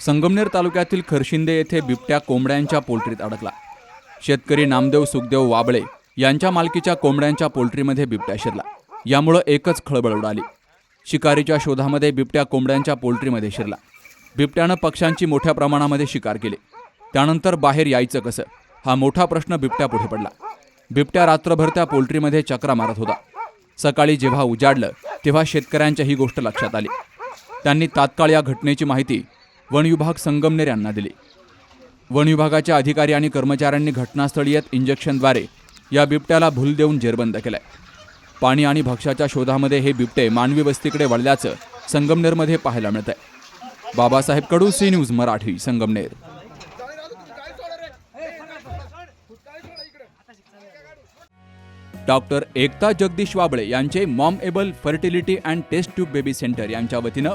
संगमनेर तालुक्यातील खरशिंदे येथे बिबट्या कोंबड्यांच्या पोल्ट्रीत अडकला. शेतकरी नामदेव सुखदेव वाबळे यांच्या मालकीच्या कोंबड्यांच्या पोल्ट्रीमध्ये बिबट्या शिरला. यामुळं एकच खळबळ उडाली. शिकारीच्या शोधामध्ये बिबट्या कोंबड्यांच्या पोल्ट्रीमध्ये शिरला. बिबट्यानं पक्ष्यांची मोठ्या प्रमाणामध्ये शिकार केली. त्यानंतर बाहेर यायचं कसं? हा मोठा प्रश्न बिबट्या पुढे पडला. बिबट्या रात्रभर त्या पोल्ट्रीमध्ये चक्रा मारत होता. सकाळी जेव्हा उजाडलं तेव्हा शेतकऱ्यांच्या ही गोष्ट लक्षात आली. त्यांनी तात्काळ या घटनेची माहिती वन विभाग संगमनेर यांना दिली. वन विभागाच्या अधिकारी आणि कर्मचाऱ्यांनी घटनास्थळी येत इंजेक्शनद्वारे या बिबट्याला भूल देऊन जेरबंद केलाय. पाणी आणि भक्ष्याच्या शोधामध्ये हे बिबटे मानवी वस्तीकडे वळल्याचं संगमनेरमध्ये पाहायला मिळत आहे Babasaheb Kadu C news Marathi Sangamner. Doctor Ekta Jagdish Wable यांचे mom able fertility and test tube baby centre यांच्या वतीनं